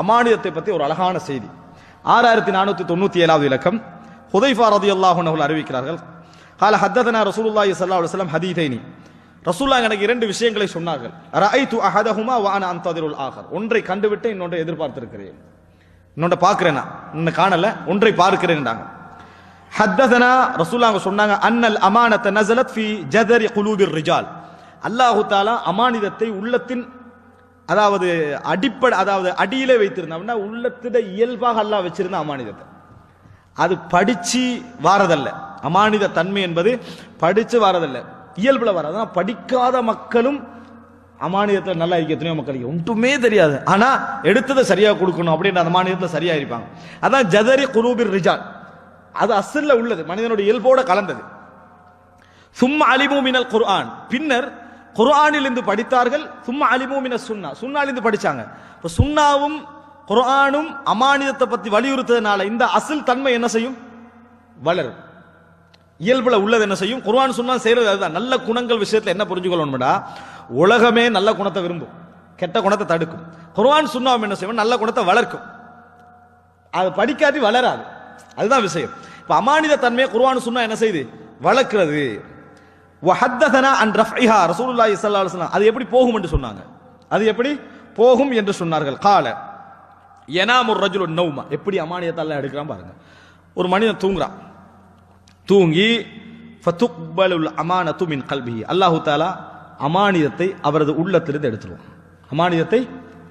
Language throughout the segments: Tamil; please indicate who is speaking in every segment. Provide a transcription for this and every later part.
Speaker 1: அமானியத்தை பற்றி ஒரு அழகான செய்தி. ஆறாயிரத்தி நானூத்தி தொண்ணூத்தி ஏழாவது இலக்கம். ஹுதைஃபா ரதி அல்லாஹுனவர்கள் அறிவிக்கிறார்கள் கால ஹத்ததனா ரசூலுல்லாஹி சல்லா அலுவலம் ஹதீதைனி. ரசூல்லா எனக்கு இரண்டு விஷயங்களை சொன்னார்கள். ரஐது அஹதஹுமா வான அன ஆகர் ஒன்றை கண்டுவிட்டு இன்னொன்றை எதிர்பார்த்திருக்கிறேன். இன்னொன்றை பார்க்கிறேன் நான். இன்னும் காணல. ஒன்றை பார்க்கிறேன்டாங்க. ஹத்ததனா அவங்க சொன்னாங்க அன்னல் அமானத்தை நசலத் ஃபி ஜதரி குலூபிர் ரிஜால். அல்லாஹு தாலா அமானிதத்தை உள்ளத்தின் அதாவது அடிப்படை அதாவது அடியிலே வைத்திருந்தா உள்ளத்திட இயல்பாக அல்லா வச்சிருந்த அமானிதத்தை. அது படிச்சு வாரதல்ல. அமானித தன்மை என்பது படிச்சு வாரதல்ல. இயல்புல வராது. படிக்காத மக்களும் அமானியத்தில் நல்லா இருக்க. எத்தனையோ மக்களுக்கு. ஒன்றுமே தெரியாது. ஆனா எடுத்ததை சரியா கொடுக்கணும் அப்படின்ற அந்த மாநிலத்தில் சரியா இருப்பாங்க. அதான் ஜதரி குரூபிர் ரிஜால். அது அசல்ல உள்ளது. மனிதனுடைய இயல்போட கலந்தது. சும்மா அலிமு மினல் குர்ஆன். பின்னர் குர்ஆனிலிருந்து படித்தார்கள். சும்மா அலிமு மின சுன்னா. சுன்னாலிருந்து படித்தாங்க இப்போ சுன்னாவும் குர்ஆனும் அமானிதத்தை பற்றி வலியுறுத்ததுனால இந்த அசல் தன்மை என்ன செய்யும்? வளரும். இயல்புல உள்ளது என்ன செய்யும்? குர்ஆன் சுன்னா செய்யறது அதுதான். நல்ல குணங்கள் விஷயத்தில் என்ன புரிஞ்சுக்கொள்ளணும்டா? உலகமே நல்ல குணத்தை விரும்பும். கெட்ட குணத்தை தடுக்கும். குர்ஆன் சுன்னாவும் என்ன செய்யும்? நல்ல குணத்தை வளர்க்கும். அது படிக்காட்டி வளராது. அதுதான் விஷயம். இப்போ அமானித தன்மையை குர்ஆன் சுன்னா என்ன செய்யுது வளர்க்கிறது. வஹத்ததனா அன் ரஃப்இஹா ரசூலுல்லாஹி ஸல்லல்லாஹு அலைஹி வஸல்லம் அது எப்படி போகும் என்று சொன்னாங்க. அது எப்படி? போகும் என்று சொன்னார்கள். கால யனாமுர் ரஜுலு நௌமா எப்படி அமானியத்தை எடுக்கிறான் பாருங்க. ஒரு மனிதன் தூங்குறான். தூங்கி ஃபதுக்பலுல் அமானத்து மின் கல்பிஹி அல்லாஹு தாலா அமானியத்தை அவரது உள்ளத்திலிருந்து எடுத்துருவான். அமானியத்தை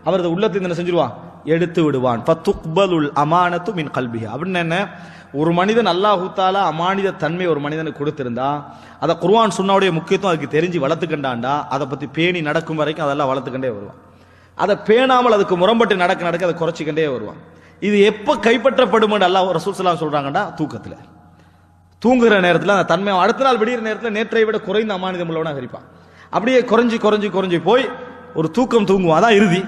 Speaker 1: அவரது உள்ளத்திலிருந்து என்ன செஞ்சிருவான்? எடுத்து விடுவான். ஃபதுக்பலுல் அமானத்து மின் கல்வி அப்படின்னு என்ன? ஒரு மனிதன் அல்லாஹூத்தால அமானித தன்மை ஒரு மனிதனுக்கு கொடுத்திருந்தா அதை குர்வான் சொன்னாவுடைய முக்கியத்துவம் அதுக்கு தெரிஞ்சு வளர்த்துக்கண்டாண்டா அதை பத்தி பேணி நடக்கும் வரைக்கும் அதெல்லாம் வளர்த்துக்கண்டே வருவான். அதை பேணாமல் அதுக்கு முரம்பட்டு நடக்க நடக்க அதை குறைச்சிக்கிட்டே வருவான். இது எப்போ கைப்பற்றப்படும் அல்லாஹ் ரசூல் ஸல்லல்லாஹு சொல்றாங்கடா? தூக்கத்தில். தூங்குகிற நேரத்தில் அந்த தன்மை அடுத்த நாள் விடிகிற நேரத்தில் நேற்றை விட குறைந்த அமானிதம் உள்ளவனாக இருப்பான். அப்படியே குறைஞ்சி குறைஞ்சி குறைஞ்சி போய் ஒரு தூக்கம் தூங்குவான். அதான் இறுதி.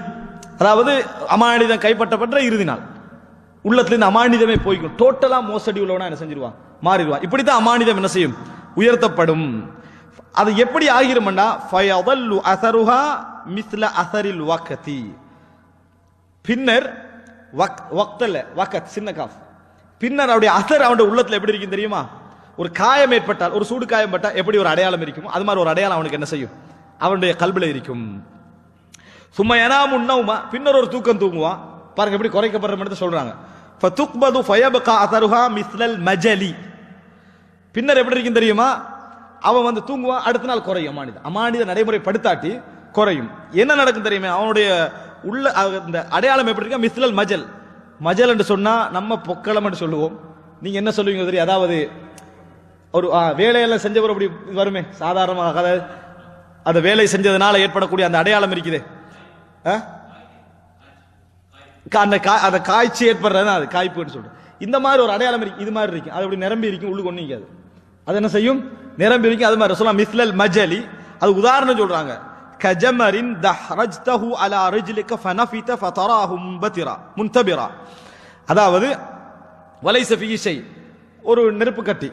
Speaker 1: அதாவது அமானிதம் கைப்பற்றப்பட்ட இறுதி நாள். உள்ளத்திலிருந்து அமானிதமே போய்க்கும். டோட்டலா மோசடி உள்ளவனா என்ன செஞ்சிருவான்? மாறிடுவான். இப்படித்தான் அமானிதம் என்ன செய்யும்? உயர்த்தப்படும். அது எப்படி ஆகிருமண்டா? ஃபயதல்லு அசருஹா மிஸ்ல அசரில் வக்கதி பின்னர் வக் வக்தல்ல வக்கத் சின்ன காஃப். பின்னர் அவருடைய அசர் அவனுடைய உள்ளத்தில் எப்படி இருக்கும் தெரியுமா? ஒரு காயம் ஏற்பட்டால் ஒரு சூடு காயம் பட்டால் எப்படி ஒரு அடையாளம் இருக்குமோ? அது மாதிரி ஒரு அடையாளம் அவனுக்கு என்ன செய்யும்? அவனுடைய கல்வில இருக்கும். சும்மா எனா முன்னவுமா? பின்னர் ஒரு தூக்கம் தூங்குவான் பாருங்க எப்படி குறைக்கப்படுற மட்டும் சொல்றாங்க. ஃபதுக்பது ஃபயபகா அதருஹா மிஸ்லல் மஜலி. பின்னர் எப்படி இருக்கும் தெரியுமா? அவன் வந்து தூங்குவான் அடுத்த நாள் குறையும் அமானித. அமானித நடைமுறைப்படுத்தாட்டி குறையும். என்ன நடக்கும் தெரியுமே? அவனுடைய உள்ள இந்த அடையாளம் எப்படி இருக்கா? மிஸ்லல் மஜல். மஜல் என்று சொன்னா நம்ம பொக்களம் என்று சொல்லுவோம். நீங்க என்ன சொல்லுவீங்க தெரியும்? அதாவது ஒரு ஆ, வேலையெல்லாம் செஞ்சவர் அப்படி வருமே? சாதாரணமாக அதாவது அந்த வேலை செஞ்சதுனால ஏற்படக்கூடிய அந்த அடையாளம் இருக்குது. அந்த கா அந்த காய்ச்சி ஏற்படுறது அது காய்ப்புன்னு சொல்றேன் இந்த மாதிரி ஒரு அடையாளம் இருக்கு இது மாதிரி இருக்கும் அது அப்படி நிரம்பி இருக்கும் உள்ளுக்கு ஒண்ணு அது. என்ன செய்யும்? நிரம்பி இருக்கும் அது மாதிரி சொல்லலாம். மிஸ்லல் மஜலி அது உதாரணம் சொல்றாங்க. கஜமரின் தஹ்ரஜ்தஹு அலா ரிஜ்லிக ஃபனஃபித ஃபதராஹு முன்பதிரா முன்தபிரா. அதாவது வலைச ஃபீ ஒரு நெருப்பு கட்டி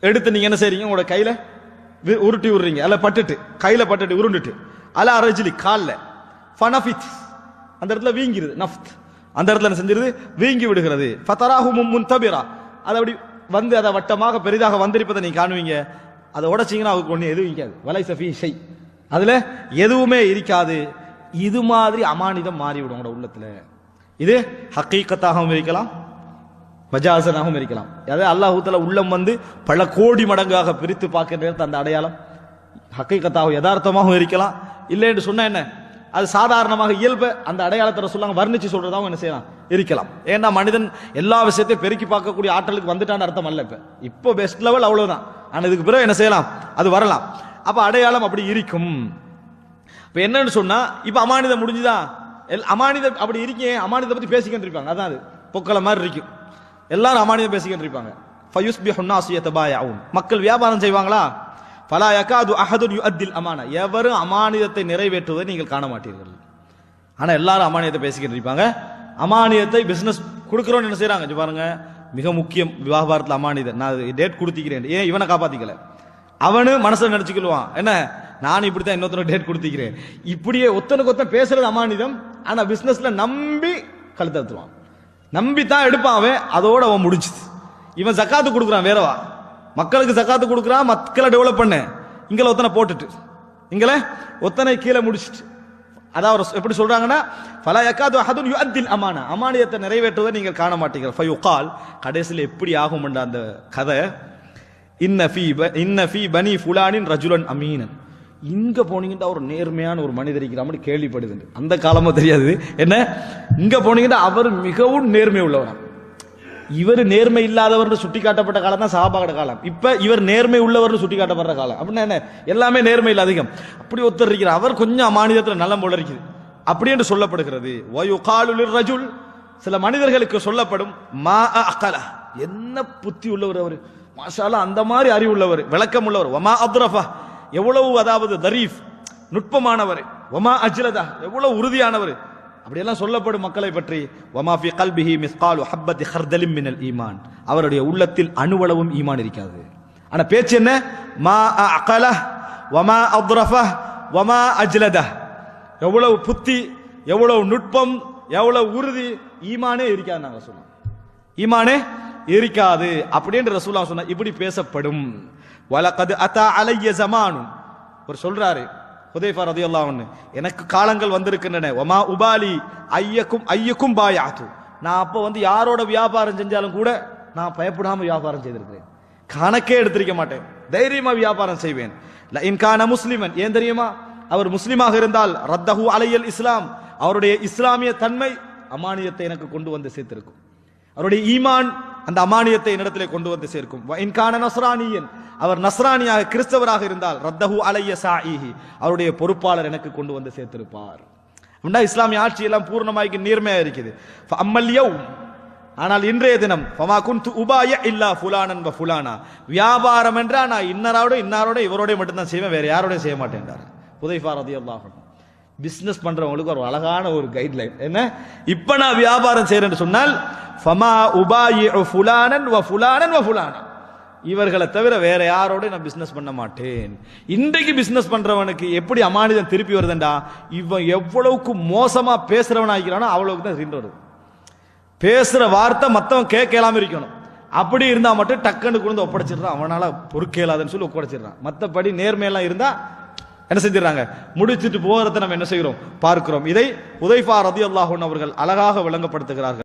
Speaker 1: எடுத்து நீங்க என்ன செய்றீங்க? உங்களோட கையில வி- உருட்டி விடுறீங்க. அல்ல பட்டுட்டு கையில பட்டுட்டு உருண்டுட்டு. அல அரஜிலி காலில். ஃபனஃபித் அந்த இடத்துல வீங்கிருது நஃப்த் அந்த இடத்துல என்ன செஞ்சிருது? வீங்கி விடுகிறது. ஃபதராஹு தபிரா அது அப்படி வந்து அதை வட்டமாக பெரிதாக வந்திருப்பதை நீங்க காணுவீங்க. அதை உடைச்சீங்கன்னா அவருக்கு ஒன்றும் எதுவும் இருக்காது. வலை சஃபி ஷை. அதில் எதுவுமே இருக்காது. இது மாதிரி அமானிதம் மாறிவிடும் உங்களோட உள்ளத்தில். இது ஹக்கீக்கத்தாகவும் இருக்கலாம் மஜாசனாகவும் இருக்கலாம். அதாவது அல்லாஹூத்தில் உள்ளம் வந்து பல கோடி மடங்காக பிரித்து பார்க்கிற அந்த அடையாளம் ஹக்கீக்கத்தாகவும் யதார்த்தமாகவும் இருக்கலாம். இல்லை என்று சொன்னால் என்ன? அது சாதாரணமாக இயல்பு. அந்த அடையாளத்தை சொல்லாங்க வர்ணிச்சு சொல்றதா என்ன செய்யலாம்? இருக்கலாம். ஏன்னா மனிதன் எல்லா விஷயத்தையும் பெருக்கி பார்க்கக்கூடிய ஆற்றலுக்கு வந்துட்டான்னு அர்த்தம் அல்ல இப்போ. இப்போ பெஸ்ட் லெவல் அவ்வளவுதான். ஆனால் இதுக்கு பிறகு என்ன செய்யலாம்? அது வரலாம். அப்போ அடையாளம் அப்படி இருக்கும். இப்போ என்னன்னு சொன்னால் இப்போ அமானிதம் முடிஞ்சுதா? எல் அமானிதம் அப்படி இருக்கேன் அமானிதத்தை பற்றி பேசிக்கிட்டு இருப்பாங்க அதான் அது. பொக்கலை மாதிரி இருக்கும். எல்லாரும் அமானிதம் பேசிக்கிட்டு இருப்பாங்க ஃபயூஸ் பி ஹுன்னாசிய தபாயாவும் மக்கள் வியாபாரம் செய்வாங்களா? பலா யகாது அஹதுன் யுஅத்தில் அமானா எவரும் அமானியத்தை நிறைவேற்றுவதை நீங்கள் காண மாட்டீர்கள் ஆனால் எல்லாரும் அமானியத்தை பேசிக்கிட்டு இருப்பாங்க. அமானியத்தை பிஸ்னஸ் கொடுக்குறோன்னு என்ன செய்கிறாங்க இங்க பாருங்க. மிக முக்கியம் வியாபாரத்தில் அமானியத்தை நான் டேட் கொடுத்திக்கிறேன். ஏன் இவனை காப்பாற்றிக்கல அவனு மனசில் நினச்சிக்கொள்வான் என்ன? நானும் இப்படி தான் இன்னொருத்தர டேட் கொடுத்துக்கிறேன். இப்படியே ஒத்தனுக்கு ஒத்தன் பேசுறது அமானிதம். ஆனால் பிஸ்னஸில் நம்பி கழுத்து நம்பி தான் எடுப்பான் அவன். அதோடு அவன் முடிச்சுது இவன் ஜக்காத்து கொடுக்குறான் வேறவா? மக்களுக்கு ஜக்காத்து கொடுக்குறான் மக்களை டெவலப் பண்ண. இங்கே ஒத்தனை போட்டுட்டு. இங்கே ஒத்தனை கீழே முடிச்சிட்டு. அதாவது எப்படி சொல்றாங்கன்னா ஃபலா எக்காது அஹதுன் யுஅத்தில் அமானா. அமானியத்தை நிறைவேற்றுவதை நீங்கள் காண மாட்டீர்கள். கால் கடைசியில் எப்படி ஆகும்ன்ற அந்த கதை இன்ன ஃபீ ப- இன்ன ஃபீ பனி ஃபுலானின் ரஜுலன் அமீனன். இங்க போனீங்கன்னா ஒரு நேர்மையான ஒரு மனிதர் இருக்கிற மாதிரி கேள்விப்படுது அந்த காலமா தெரியாது. என்ன? இங்க போனீங்கன்னா அவர் மிகவும் நேர்மை உள்ளவர்? இவர் நேர்மை இல்லாதவர்னு சுட்டி காட்டப்பட்ட காலம் தான் சஹாபாகட காலம். இப்ப இவர் நேர்மை உள்ளவர்னு சுட்டி காட்டப்படுற காலம். அப்படின்னா என்ன? எல்லாமே நேர்மை அதிகம். அப்படி ஒருத்தர் இருக்கிறார். அவர் கொஞ்சம் மாநிலத்தில் நல்ல போல இருக்குது. அப்படி என்று சொல்லப்படுகிறது. வயுகாலுலிர் ரஜுல் சில மனிதர்களுக்கு சொல்லப்படும் மா அகல என்ன புத்தி உள்ளவர் அவர்? மாஷாலா அந்த மாதிரி அறிவு உள்ளவர் விளக்கம் உள்ளவர். வமா அப்ரஃபா எவ்வளவு அதாவது தரீஃப் நுட்பமானவர். வமா அஜ்லதா. எவ்வளவு உறுதியானவர். அப்படியெல்லாம் சொல்லப்படும் மக்களை பற்றி வமாஃபி கல்பிஹி மிஸ்காலு ஹப்பத்தி ஹர்தலிம் மினல் ஈமான். அவருடைய உள்ளத்தில் அணுவளவும் ஈமான் இருக்காது. ஆனால் பேச்சு என்ன? மா அகல வமா அப்ரஃப வமா அஜ்லத. எவ்வளவு புத்தி எவ்வளவு நுட்பம் எவ்வளவு உறுதி ஈமானே இருக்காது நாங்கள் சொன்னோம் ஈமானே இருக்காது அப்படின்ற ரசூலா சொன்னா இப்படி பேசப்படும். வலகது அத்தா அலைய ஜமானும் ஒரு சொல்றாரு ஹுதைஃபா ரதி அன்ஹு. எனக்கு காலங்கள் வந்திருக்கின்றன. ஒமா உபாலி ஐயக்கும் ஐயக்கும் பாயாத்து. நான் அப்போ வந்து யாரோட வியாபாரம் செஞ்சாலும் கூட நான் பயப்படாமல் வியாபாரம் செய்திருக்கிறேன். கணக்கே எடுத்திருக்க மாட்டேன். தைரியமாக வியாபாரம் செய்வேன். ல முஸ்லிமன். ஏன் தெரியுமா? அவர் முஸ்லீமாக இருந்தால் ரத்தஹு அலையல் இஸ்லாம். அவருடைய இஸ்லாமிய தன்மை அமானியத்தை எனக்கு கொண்டு வந்து சேர்த்திருக்கும். அவருடைய ஈமான் அந்த அமானியத்தை என்னிடத்திலே கொண்டு வந்து சேர்க்கும். இன்கான நஸ்ரானியன் அவர் நஸ்ரானியாக கிறிஸ்தவராக இருந்தால் ரத்தஹு அலைய சாயிஹி அவருடைய பொறுப்பாளர் எனக்கு கொண்டு வந்து சேர்த்திருப்பார். அப்படின்னா இஸ்லாமிய ஆட்சி எல்லாம் பூர்ணமாய்க்கு நேர்மையா இருக்குது. அம்மல்யோ ஆனால் இன்றைய தினம் ஃபமா குன்து உபாய இல்லா ஃபுலானன் ப ஃபுலானா வியாபாரம் என்றா நான் இன்னாரோட இன்னாரோட இவரோட மட்டும்தான் செய்வேன் வேற யாரோடய செய்ய மாட்டேன்றார். புதைஃபா ரதியல்லாஹு அன்ஹு. பிஸ்னஸ் பண்றவங்களுக்கு ஒரு அழகான ஒரு கைட்லைன் என்ன? இப்ப நான் வியாபாரம் செய்யறேன்னு சொன்னால் ஃபமா உபாயி ஃபுலானன் வ ஃபுலானன் வ ஃபுலானன் இவர்களை தவிர வேற யாரோட நான் பிஸ்னஸ் பண்ண மாட்டேன். இன்றைக்கு பிஸ்னஸ் பண்றவனுக்கு எப்படி அமானிதம் திருப்பி வருதுண்டா? இவன் எவ்வளவுக்கு மோசமா பேசுகிறவன் ஆகிறானோ அவ்வளவுக்கு தான் சீன் வருது. பேசுற வார்த்தை மத்தவன் கேட்கலாம இருக்கணும். அப்படி இருந்தா மட்டும் டக்குன்னு கொண்டு ஒப்படைச்சிடுறான். அவனால பொறுக்கேலாதுன்னு சொல்லி ஒப்படைச்சிடுறான். மத்தபடி நேர்மையெல்லாம் இருந்தா என்ன செஞ்சிடறாங்க? முடிச்சிட்டு போகிறத நம்ம என்ன செய்கிறோம்? பார்க்கிறோம். இதை உதைஃபா ரதி அவர்கள் அழகாக விளங்கப்படுத்துகிறார்கள்.